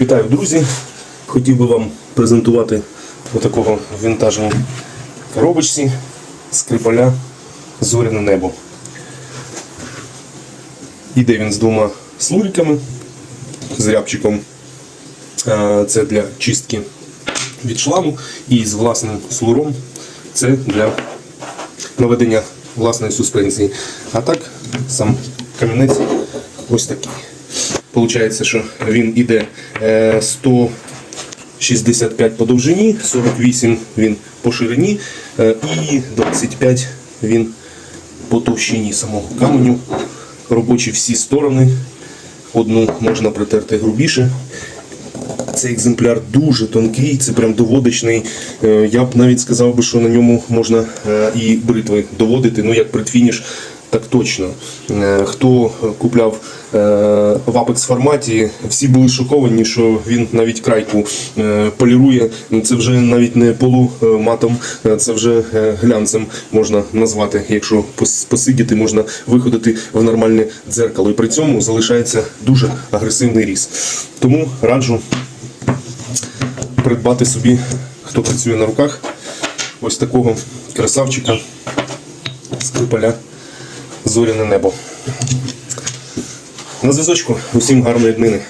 Вітаю, друзі! Хотів би вам презентувати отакого вінтажній коробочці скрипаля Зоряне небо. Іде він з двома слуриками, з рябчиком. Це для чистки від шламу і з власним слуром це для наведення власної суспензії. А так, сам камінець ось такий. Получається, що він іде е, 165 по довжині, 48 він по ширині е, і 25 він по товщині самого каменю. Робочі всі сторони. Одну можна притерти грубіше. Цей екземпляр дуже тонкий, це прям доводочний. Е, Я б навіть сказав би, що на ньому можна е, і бритви доводити, ну як предфініш, так точно. Е, Хто купляв е, в Apex форматі, всі були шоковані, що він навіть крайку е, полірує. Це вже навіть не полуматом, це вже глянцем можна назвати. Якщо посидіти, можна виходити в нормальне дзеркало. І при цьому залишається дуже агресивний ріс. Тому раджу придбати собі, хто працює на руках, ось такого красавчика скрипаля Зоряне небо. На зв'язочку. Усім гарної днини.